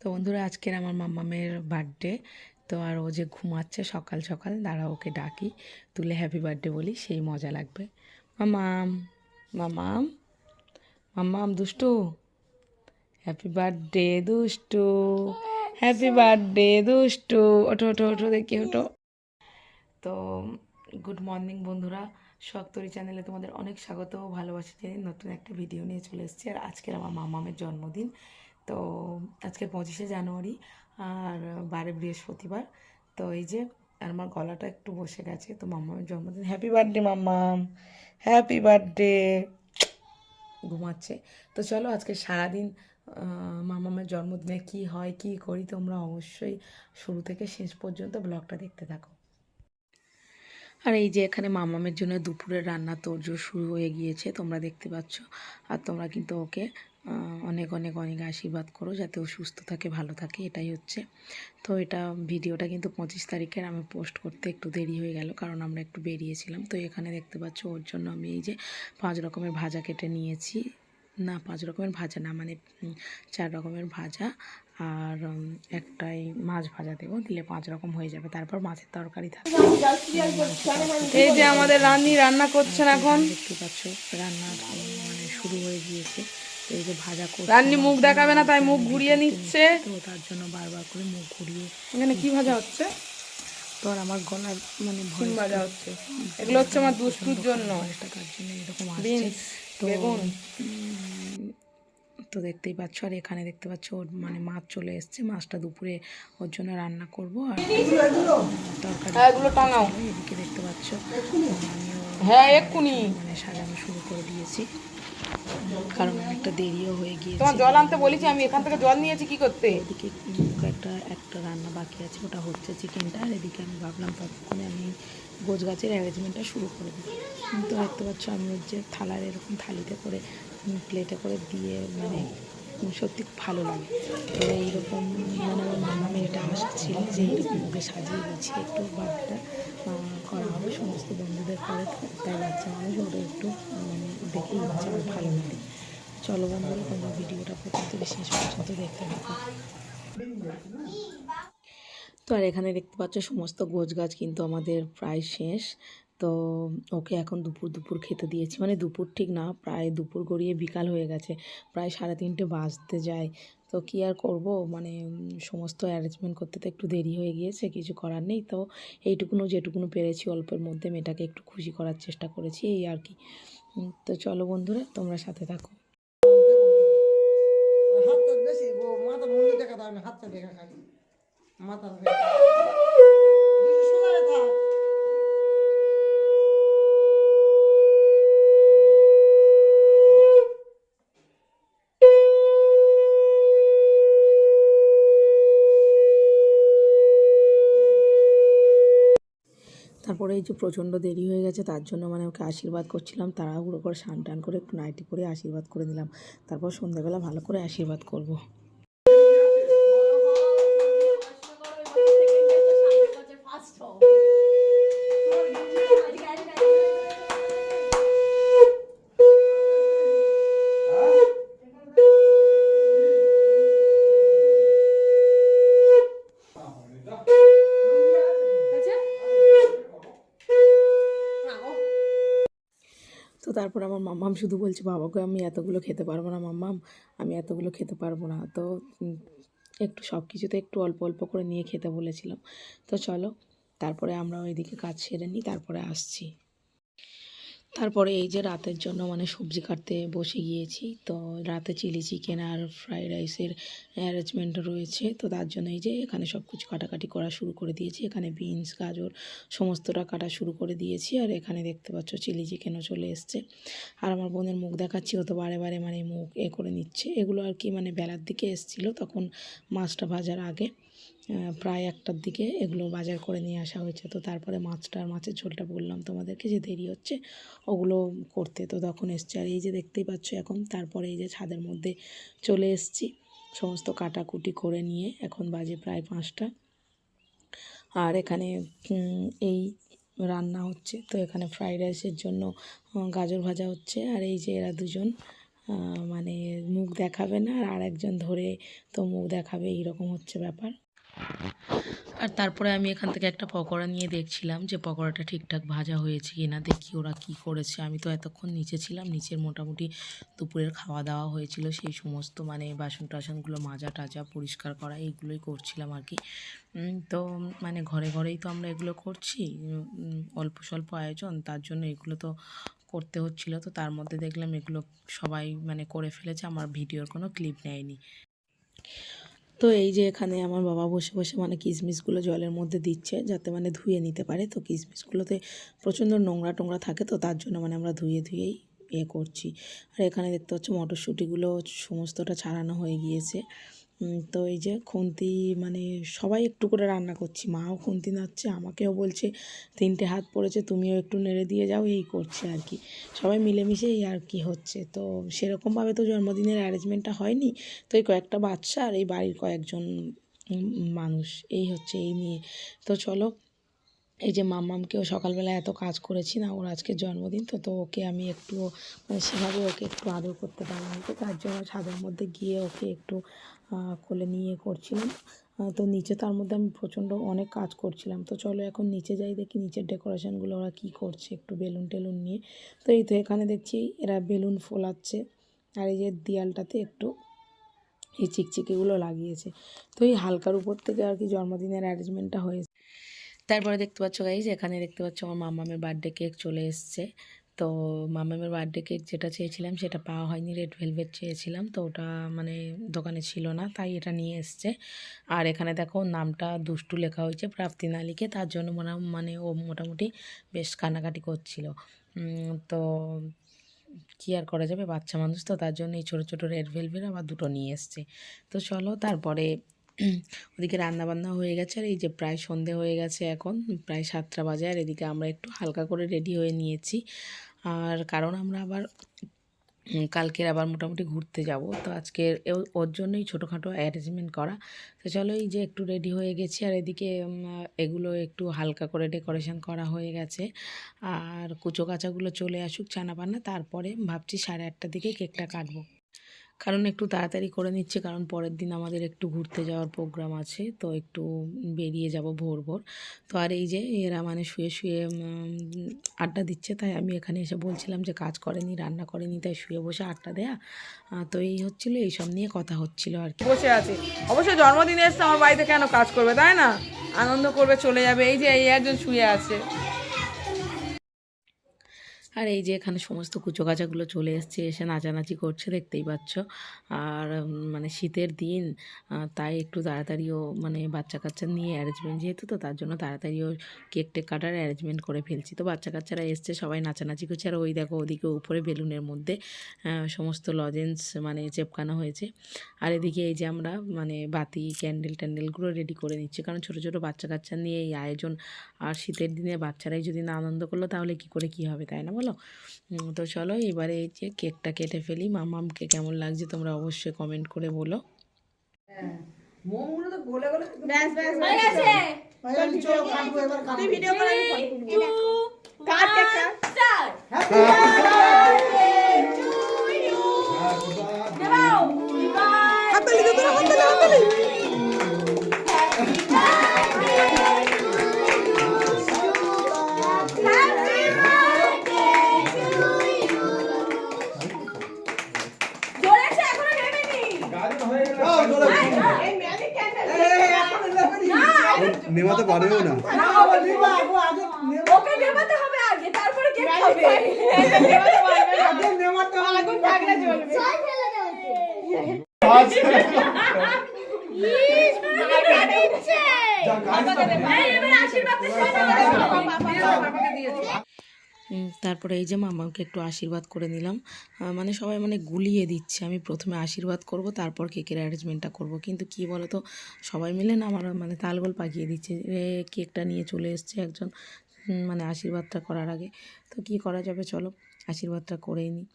তো বন্ধুরা, আজকের আমার মাম্মামের বার্থডে তো আর ও যে ঘুমাচ্ছে সকাল সকাল, দাঁড়া, ওকে ডাকি, তুলে হ্যাপি বার্থডে বলি, সেই মজা লাগবে। মামাম মামাম মাম্মাম, দুষ্টু হ্যাপি বার্থডে দুষ্টু হ্যাপি বার্থডে দুষ্টু। ওঠো ওঠো ওঠো, দেখি, ওঠো। তো গুড মর্নিং বন্ধুরা শক্তরি চ্যানেলে তোমাদের অনেক স্বাগত, ভালোবাসা নতুন একটা ভিডিও নিয়ে চলে এসেছি। আর আজকের আমার মামামের জন্মদিন তো আজকে পঁচিশে জানুয়ারি আর বারে বৃহস্পতিবার। তো এই যে আর আমার গলাটা একটু বসে গেছে, তো মামামের জন্মদিন। Happy birthday Mammam happy birthday ঘুমাচ্ছে। তো চলো আজকে সারাদিন মামামের জন্মদিনে কি হয়, কি করি তোমরা অবশ্যই শুরু থেকে শেষ পর্যন্ত ব্লগটা দেখতে থাকো। আর এই যে এখানে মামামের জন্য দুপুরের রান্না তোড়জোড় শুরু হয়ে গিয়েছে, তোমরা দেখতে পাচ্ছ। আর তোমরা কিন্তু ওকে অনেক অনেক অনেক আশীর্বাদ করো যাতে ও সুস্থ থাকে, ভালো থাকে, এটাই হচ্ছে। তো এটা ভিডিওটা কিন্তু পঁচিশ তারিখের আমি পোস্ট করতে একটু দেরি হয়ে গেল, কারণ আমরা একটু বেরিয়েছিলাম। তো এখানে দেখতে পাচ্ছ ওর জন্য আমি এই যে পাঁচ রকমের ভাজা কেটে নিয়েছি। না, পাঁচ রকমের ভাজা না মানে চার রকমের ভাজা আর একটাই মাছ ভাজা দেবো, দিলে পাঁচ রকম হয়ে যাবে। তারপর মাছের তরকারি থাকবে এই যে আমাদের রান্নি রান্না করছেন এখন। দেখতে পাচ্ছ, রান্না মানে শুরু হয়ে গিয়েছে। এই যে ভাজা করছে রান্নি মুখ দেখাবে না তাই মুখ ঘুরিয়ে নিচ্ছে। তো তার জন্য বারবার করে মুখ ঘুরিয়ে এখানে কি ভাজা হচ্ছে? তো আর আমার গলার মানে ভয়েস ভাজা হচ্ছে। এগুলো হচ্ছে আমার দুষ্টুর জন্য। তার জন্য এরকম আসছে? তো বেগুন। তো দেখতেই পাচ্ছ আর এখানে দেখতে পাচ্ছ ওর মানে মাছ চলে এসছে। মাছটা দুপুরে ওর জন্য রান্না করব আর তরকারি হ্যাঁ টাঙাও। এদিকে দেখতে পাচ্ছ আমিও হ্যাঁ এক্ষুনি। মানে সাজানো শুরু করে দিয়েছি। কারণ অনেকটা দেরিও হয়ে গিয়েছে। তোমার জল আনতে বলেছি আমি এখান থেকে জল নিয়েছি কি করতে? এদিকে একটা একটা রান্না বাকি আছে ওটা হচ্ছে চিকেনটা আর এদিকে আমি ভাবলাম ততক্ষণে আমি গোছ গাছের অ্যারেঞ্জমেন্টটা শুরু করে দিই। তো দেখতে পাচ্ছ আমি যে থালার এরকম থালিতে করে প্লেটে করে দিয়ে মানে সত্যি ভালো লাগে। তো এইরকম মানে আমার মামা মেয়েটা আসছিল যে সাজিয়ে গুছিয়ে একটু বাড়িটা করা হবে। সমস্ত বন্ধুদের পরে তাই বাচ্চা মানুষ ওটা একটু মানে দেখে আমার ভালো লাগে। চলো বন্ধুরা, তোমরা ভিডিওটা প্রথম থেকে শেষ পর্যন্ত দেখতে থাকো। তো আর এখানে দেখতে পাচ্ছ, সমস্ত গোছ গাছ কিন্তু আমাদের প্রায় শেষ। তো ওকে এখন দুপুর দুপুর খেতে দিয়েছি। মানে দুপুর ঠিক না, প্রায় দুপুর গড়িয়ে বিকাল হয়ে গেছে। প্রায় সাড়ে তিনটে বাজতে যায়। তো কি আর করব? মানে সমস্ত অ্যারেঞ্জমেন্ট করতে তো একটু দেরি হয়ে গিয়েছে, কিছু করার নেই। তো এইটুকুনো যেটুকুনো পেরেছি, অল্পের মধ্যে মেয়েটাকে একটু খুশি করার চেষ্টা করেছি, এই আর কি। তো চলো বন্ধুরা, তোমরা সাথে থাকো। মাথা দেখা খালি মাথা তারপরে এই যে প্রচণ্ড দেরি হয়ে গেছে, তার জন্য মানে ওকে আশীর্বাদ করছিলাম তাড়াহুড়ো করে স্নান টান করে একটু নাইটি করে আশীর্বাদ করে দিলাম তারপর সন্ধ্যাবেলা ভালো করে আশীর্বাদ করব। তারপর আমার মাম্মাম শুধু বলছে, বাবাকে আমি এতগুলো খেতে পারব না মাম্মাম, আমি এতগুলো খেতে পারব না। তো একটু সব কিছুতে একটু অল্প অল্প করে নিয়ে খেতে বলেছিলাম। তো চলো, তারপরে আমরা ওইদিকে কাজ সেরে নিই, তারপরে আসছি। তারপরে এই যে রাতের জন্য মানে সবজি কাটতে বসে গিয়েছি, তো রাতে চিলি চিকেন আর ফ্রাইড রাইসের অ্যারেঞ্জমেন্ট রয়েছে, তো তার জন্য এই যে এখানে সব কিছু কাটাকাটি করা শুরু করে দিয়েছি। এখানে বিনস গাজর সমস্তটা কাটা শুরু করে দিয়েছি আর এখানে দেখতে পাচ্ছ চিলি চিকেনও চলে এসছে। আর আমার বোনের মুখ দেখাচ্ছি, ও তো বারে বারে মানে মুখ এ করে নিচ্ছে। এগুলো আর কি মানে বেলার দিকে এসছিলো তখন মাছটা ভাজার আগে। প্রায় একটার দিকে এগুলো বাজার করে নিয়ে আসা হয়েছে। তো তারপরে মাছটা মাছের ঝোলটা বললাম তোমাদেরকে যে দেরি হচ্ছে, ওগুলো করতে। তো তখন এসছে আর এই যে দেখতেই পাচ্ছ এখন, তারপরে এই যে ছাদের মধ্যে চলে এসছি। সমস্ত কাটাকুটি করে নিয়ে এখন বাজে প্রায় পাঁচটা। আর এখানে এই রান্না হচ্ছে। তো এখানে ফ্রাইড রাইসের জন্য গাজর ভাজা হচ্ছে। আর এই যে এরা দুজন মানে মুখ দেখাবে না, আর একজন ধরে তো মুখ দেখাবে, এইরকম হচ্ছে ব্যাপার। আর তারপরে আমি এখান থেকে একটা পকোড়া নিয়ে দেখছিলাম যে পকোড়াটা ঠিকঠাক ভাজা হয়েছে কি না দেখি ওরা কি করেছে। আমি তো এতক্ষণ নিচে ছিলাম, নিচের মোটামুটি দুপুরের খাওয়া দাওয়া হয়েছিল, সেই সমস্ত মানে বাসন টাসনগুলো মাজা টাজা পরিষ্কার করা এইগুলোই করছিলাম আর কি। তো মানে ঘরে ঘরেই তো আমরা এগুলো করছি অল্প স্বল্প আয়োজন, তার জন্য এগুলো তো করতে হচ্ছিল। তো তার মধ্যে দেখলাম এগুলো সবাই মানে করে ফেলেছে, আমার ভিডিওর কোনো ক্লিপ নেয়নি। তো এই যে এখানে আমার বাবা বসে বসে মানে কিশমিশগুলো জলের মধ্যে দিচ্ছে যাতে মানে ধুয়ে নিতে পারে। তো কিশমিশগুলোতে প্রচণ্ড নোংরা টোংরা থাকে তো তার জন্য মানে আমরা ধুয়ে ধুয়েই ইয়ে করছি। আর এখানে দেখতে পাচ্ছ মটরশুঁটিগুলো সমস্তটা ছাড়ানো হয়ে গিয়েছে। তো এই যে খুন্তি মানে সবাই একটু করে রান্না করছি। মাও খুন্তি নাচ্ছে আমাকেও বলছে, তিনটে হাত পড়েছে, তুমিও একটু নেড়ে দিয়ে যাও, এই করছে আর কি। সবাই মিলেমিশে এই আর কি হচ্ছে। তো সেরকমভাবে তো জন্মদিনের অ্যারেঞ্জমেন্টটা হয়নি। তো এই কয়েকটা বাচ্চা আর এই বাড়ির কয়েকজন মানুষ, এই হচ্ছে, এই নিয়ে। তো চলো এই যে মাম্মামকেও সকালবেলা এত কাজ করেছি না, ওর আজকে জন্মদিন, তো তো ওকে আমি একটু মানে সেভাবে ওকে একটু আদর করতে পারিনি, তো তার জন্য ছাদের মধ্যে গিয়ে ওকে একটু কোলে নিয়ে করছিলাম। তো নিচে তার মধ্যে আমি প্রচণ্ড অনেক কাজ করছিলাম। তো চলো এখন নিচে যাই, দেখি নিচের ডেকোরেশনগুলো ওরা কী করছে, একটু বেলুন টেলুন নিয়ে। তো এই তো এখানে দেখছি এরা বেলুন ফোলাচ্ছে, আর এই যে দেয়ালটাতে একটু এই চিকচিকিগুলো লাগিয়েছে। তো এই হালকার উপর থেকে আর কি জন্মদিনের অ্যারেঞ্জমেন্টটা হয়েছে। তারপরে দেখতে পাচ্ছ গাইজ এখানে দেখতে পাচ্ছ আমার মামামের বার্থডে কেক চলে এসছে। তো মামামের বার্থডে কেক যেটা চেয়েছিলাম সেটা পাওয়া হয়নি রেড ভেলভেট চেয়েছিলাম। তো ওটা মানে দোকানে ছিল না, তাই এটা নিয়ে এসছে। আর এখানে দেখো নামটা দুষ্টু লেখা হয়েছে প্রাপ্তি না লিখে তার জন্য মনে মানে ও মোটামুটি বেশ কানাকাটি করছিল। তো কী আর করা যাবে, বাচ্চা মানুষ তো, তার জন্য এই ছোটো ছোটো রেড ভেলভেট আবার দুটো নিয়ে এসছে। তো চলো তারপরে ওদিকে রান্নাবান্না হয়ে গেছে আর এই যে প্রায় সন্ধে হয়ে গেছে এখন, প্রায় সাতটা বাজে আর এদিকে আমরা একটু হালকা করে রেডি হয়ে নিয়েছি। আর কারণ আমরা আবার কালকের আবার মোটামুটি ঘুরতে যাব, তো আজকে ওর জন্যই ছোটোখাটো অ্যারেঞ্জমেন্ট করা। তো চলো এই যে একটু রেডি হয়ে গেছি আর এদিকে এগুলো একটু হালকা করে ডেকোরেশন করা হয়ে গেছে। আর কুচো কাচাগুলো চলে আসুক ছানা পানা তারপরে ভাবছি সাড়ে আটটার দিকে কেকটা কাটবো। কারণ একটু তাড়াতাড়ি করে নিচ্ছে, কারণ পরের দিন আমাদের একটু ঘুরতে যাওয়ার প্রোগ্রাম আছে, তো একটু বেরিয়ে যাব ভোর ভোর। তো আর এই যে এরা মানে শুয়ে শুয়ে আড্ডা দিচ্ছে, তাই আমি এখানে এসে বলছিলাম যে কাজ করেনি, রান্না করেনি, তাই শুয়ে বসে আড্ডা দেয়া। তো এই হচ্ছিল এইসব নিয়ে কথা হচ্ছিল আর কি। বসে আছে। অবশ্যই জন্মদিনে এসছে, আমার বাড়িতে কেন কাজ করবে, তাই না? আনন্দ করবে, চলে যাবে, এই যে এই একজন শুয়ে আছে। আর এই যে এখানে সমস্ত কুচো কাচাগুলো চলে এসছে, এসে নাচানাচি করছে, দেখতেই পাচ্ছ। আর মানে শীতের দিন তাই একটু তাড়াতাড়িও মানে বাচ্চা কাচ্চা নিয়ে অ্যারেঞ্জমেন্ট যেহেতু, তো তার জন্য তাড়াতাড়িও কেক টেক কাটার অ্যারেঞ্জমেন্ট করে ফেলছি। তো বাচ্চা কাচ্চারা এসছে, সবাই নাচানাচি করছে। আর ওই দেখো, ওদিকে উপরে বেলুনের মধ্যে সমস্ত লজেন্স মানে চেপকানো হয়েছে। আর এদিকে এই যে আমরা মানে বাতি ক্যান্ডেল ট্যান্ডেলগুলো রেডি করে নিচ্ছি। কারণ ছোটো ছোটো বাচ্চা কাচ্চা নিয়ে এই আয়োজন, আর শীতের দিনে বাচ্চারাই যদি না আনন্দ করল, তাহলে কি করে কি হবে, তাই না বলো? তো চলো এবারে এই যে কেকটা কেটে ফেলি। মামামকে কেমন লাগছে তোমরা অবশ্যই কমেন্ট করে বলো। মোমগুলো তারপরে এই, যে মামাকে একটু আশীর্বাদ করে নিলাম। মানে সবাই মানে গুলিয়ে দিচ্ছে। আমি প্রথমে আশীর্বাদ করব তারপর কেকের অ্যারেঞ্জমেন্টটা করব। কিন্তু কি বলো তো সবাই মিলে না আমার মানে তালগোল পাকিয়ে দিচ্ছে। কেকটা নিয়ে চলে এসছে একজন। মানে আশীর্বাদটা করার আগে। তো কি করা যাবে চলো আশীর্বাদটা করেই নিই।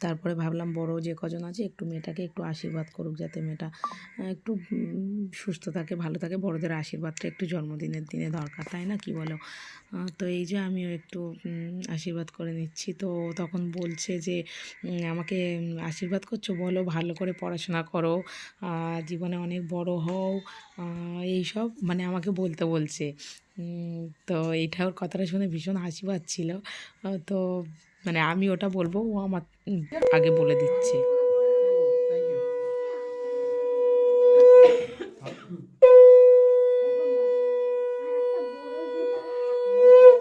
তারপরে ভাবলাম বড় যে কজন আছে একটু মেয়েটাকে একটু আশীর্বাদ করুক যাতে মেয়েটা একটু সুস্থ থাকে ভালো থাকে। বড়দের আশীর্বাদটা একটু জন্মদিনের দিনে দরকার তাই না? কি বলো? তো এই যে আমিও একটু আশীর্বাদ করে নিচ্ছি। তো তখন বলছে যে আমাকে আশীর্বাদ করছ? বলো ভালো করে পড়াশোনা করো জীবনে অনেক বড় হও আহ, এইসব মানে আমাকে বলতে বলছে। তো এইটা ওর কথাটা শুনে ভীষণ হাসি পাচ্ছিল তো মানে আমি ওটা বলব, ও আমার আগে বলে দিচ্ছে।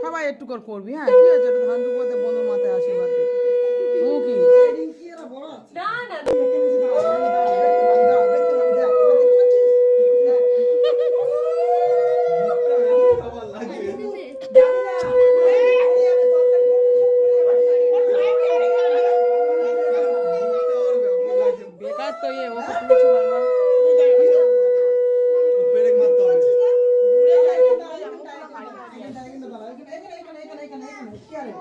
সবাই একটু করে করবি হ্যাঁ? ঠিক আছে ধান দুপুরতে বন্ধুর মাথায় আশীর্বাদ দিবি ও কি রিঙ্কি এরা বড় আছে এখানে এসে দাঁড়া, এখানে দাঁড়া, দেখতে পাবি, দেখ, এবার দেখতে পাচ্ছিস? দেখ। যাবি না। এই আমি তরকারি করব, সব করে বেকার তো ইয়ে ওকে তুলছো বারবার পেরেক মারতে হবে দূরে যা, এখানে দাঁড়া, এখানে দাঁড়া, এখানে দাঁড়া, এখানে দাঁড়া, এখানে, এখানে, এখানে, এখানে,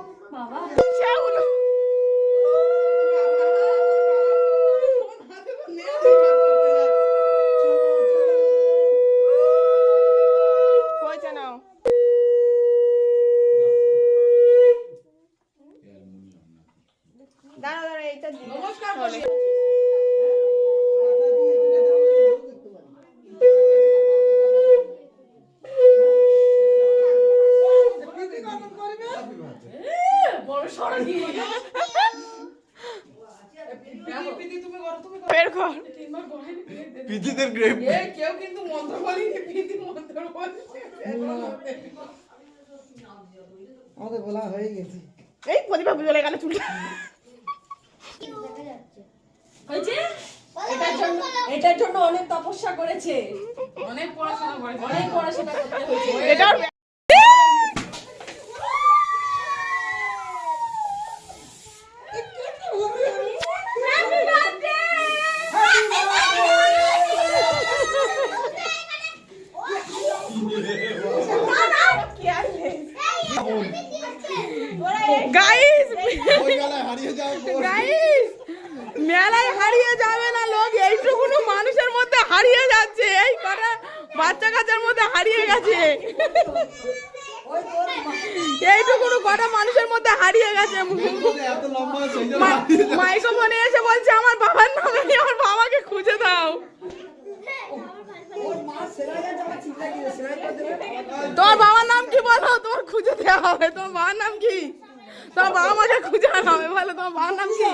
এখানে, এখানে, কি আরে? হয়েছে নাও দাঁড়া দাঁড়া এইটা দিই। নমস্কার বলি মাথা দিয়ে এখানে দাঁড়ালে ভালো দেখতে পারি। প্রীতি কখন করবে? বের কর পিজিদের গ্রেপ এ কেউ কিন্তু মন্ত্র বলিনি প্রীতি মন্ত্র বলছে। আমাদের বলা হয়ে গেছে। এই প্রদীপা চলে গেল চুলটা। এটার জন্য এটার জন্য অনেক তপস্যা করেছে। অনেক পড়াশোনা করেছে। অনেক পড়াশোনা করতে হয়েছে। গাইস গাইস মেলায় হারিয়ে যাবে না লোক এইটুকুনো মানুষের মধ্যে হারিয়ে যাচ্ছে এই কটা বাচ্চা কাচ্চার মধ্যে হারিয়ে গেছে। এইটুকুনো কটা মানুষের মধ্যে হারিয়ে গেছে। মাইক্রোফোনে এসে বলছে আমার বাবার নামে আমার বাবাকে খুঁজে দাও। তোর বাবার খুঁজে হবে তোমার বাবার নাম কি তোমার বাবা মাকে খুঁজে হবে বলো তোমার বাবার নাম কি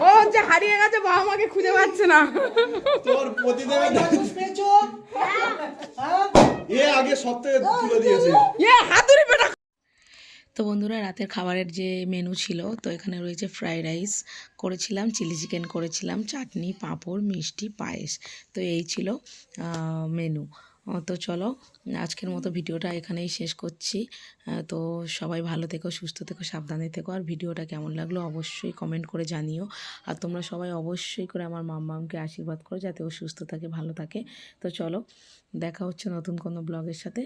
ও হচ্ছে হারিয়ে গেছে বাবা মাকে খুঁজে পাচ্ছে না তোর প্রতিদেবের? হ্যাঁ? এ আগে থেকে তুলে দিয়েছে ইয়ে হাতুড়ি পেটা তো বন্ধুরা রাতের খাবারের যে মেনু ছিল তো এখানে রয়েছে ফ্রাইড রাইস করেছিলাম চিলি চিকেন করেছিলাম চাটনি পাঁপড় মিষ্টি পায়েস। তো এই ছিল মেনু তো চলো, আজকের মতো ভিডিওটা এখানেই শেষ করছি। তো সবাই ভালো থেকো, সুস্থ থেকো, সাবধানে থেকো। আর ভিডিওটা কেমন লাগল অবশ্যই কমেন্ট করে জানিও। আর তোমরা সবাই অবশ্যই করে আমার মাম্মামকে আশীর্বাদ করো, যাতে ও সুস্থ থাকে, ভালো থাকে। তো চলো, দেখা হচ্ছে নতুন কোনো ব্লগের সাথে।